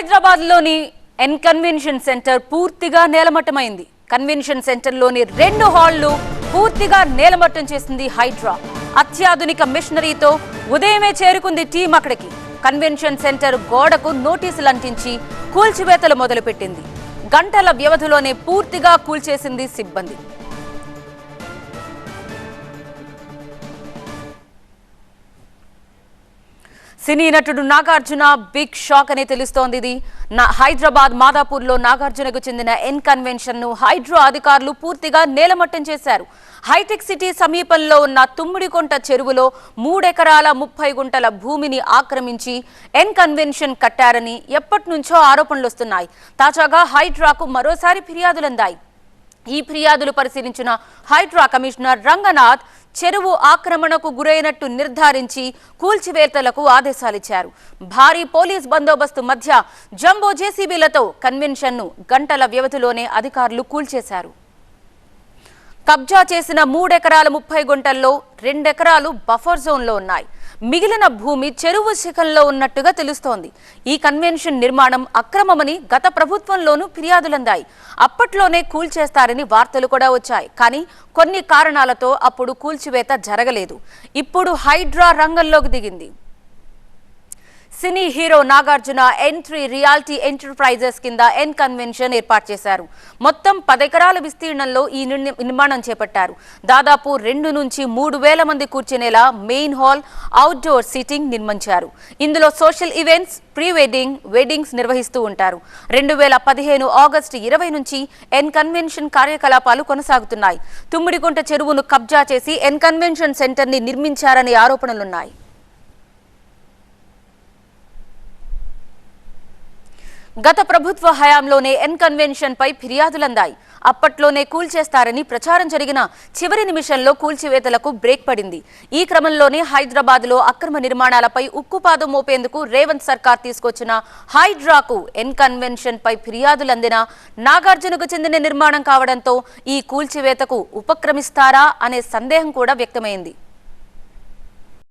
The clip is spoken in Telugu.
హైదరాబాద్లోని ఎన్ కన్వెన్షన్ సెంటర్ పూర్తిగా నేలమట్టమైంది. కన్వెన్షన్ సెంటర్లోని రెండు హాళ్ళు పూర్తిగా నేలమట్టం చేసింది హైడ్రా. అత్యాధునిక మిషనరీతో ఉదయమే చేరుకుంది టీం అక్కడికి. కన్వెన్షన్ సెంటర్ గోడకు నోటీసులు అంటించి కూల్చివేతలు మొదలుపెట్టింది. గంటల వ్యవధిలోనే పూర్తిగా కూల్చేసింది సిబ్బంది. సినీ నటుడు నాగార్జున బిగ్ షాక్ అని తెలుస్తోంది ఇది. నా హైదరాబాద్ మాదాపూర్లో నాగార్జునకు చెందిన ఎన్ కన్వెన్షన్ను హైడ్రో అధికారులు పూర్తిగా నేలమట్టం చేశారు. హైటెక్ సిటీ సమీపంలో ఉన్న తుమ్మిడికొంట చెరువులో మూడెకరాల ముప్పై గుంటల భూమిని ఆక్రమించి ఎన్ కన్వెన్షన్ కట్టారని ఎప్పటి నుంచో ఆరోపణలు వస్తున్నాయి. తాజాగా హైడ్రాకు మరోసారి ఫిర్యాదులందాయి. ఈ ఫిర్యాదులు పరిశీలించిన హైడ్రా కమిషనర్ రంగనాథ్ చెరువు ఆక్రమణకు గురైనట్టు నిర్ధారించి కూల్చివేతలకు ఆదేశాలిచ్చారు. భారీ పోలీస్ బందోబస్తు మధ్య జంబో జేసీబీలతో కన్వెన్షన్ను గంటల వ్యవధిలోనే అధికారులు కూల్చేశారు. కబ్జా చేసిన మూడెకరాల ముప్పై గుంటల్లో రెండెకరాలు బఫర్ జోన్లో ఉన్నాయి. మిగిలిన భూమి చెరువు శిఖంలో ఉన్నట్టుగా తెలుస్తోంది. ఈ కన్వెన్షన్ నిర్మాణం అక్రమమని గత ప్రభుత్వంలోనూ ఫిర్యాదులందాయి. అప్పట్లోనే కూల్చేస్తారని వార్తలు కూడా వచ్చాయి. కానీ కొన్ని కారణాలతో అప్పుడు కూల్చివేత జరగలేదు. ఇప్పుడు హైడ్రా రంగంలోకి దిగింది. Cine hero Nagarjuna entry reality enterprises కింద ఎన్ కన్వెన్షన్ ఏర్పాటు చేశారు. మొత్తం పదెకరాల విస్తీర్ణంలో ఈ నిర్మాణం చేపట్టారు. దాదాపు రెండు నుంచి మూడు వేల మంది కూర్చునేలా మెయిన్ హాల్ అవుట్డోర్ సీటింగ్ నిర్మించారు. ఇందులో social events pre wedding weddings నిర్వహిస్తూ ఉంటారు. రెండు వేల పదిహేను ఆగస్టు ఇరవై నుంచి ఎన్ కన్వెన్షన్ కార్యకలాపాలు కొనసాగుతున్నాయి. తుమ్మిడిగుంట చెరువును కబ్జా చేసి ఎన్ కన్వెన్షన్ సెంటర్ని నిర్మించారనే ఆరోపణలున్నాయి. గత ప్రభుత్వ హయాంలోనే ఎన్ కన్వెన్షన్ పై ఫిర్యాదులందాయి. అప్పట్లోనే కూల్చేస్తారని ప్రచారం జరిగిన చివరి నిమిషంలో కూల్చివేతలకు బ్రేక్ పడింది. ఈ క్రమంలోనే హైదరాబాద్లో అక్రమ నిర్మాణాలపై ఉక్కుపాదం మోపేందుకు రేవంత్ సర్కార్ తీసుకొచ్చిన హైడ్రాకు ఎన్ కన్వెన్షన్ పై ఫిర్యాదులందిన నాగార్జునకు చెందిన నిర్మాణం కావడంతో ఈ కూల్చివేతకు ఉపక్రమిస్తారా అనే సందేహం కూడా వ్యక్తమైంది.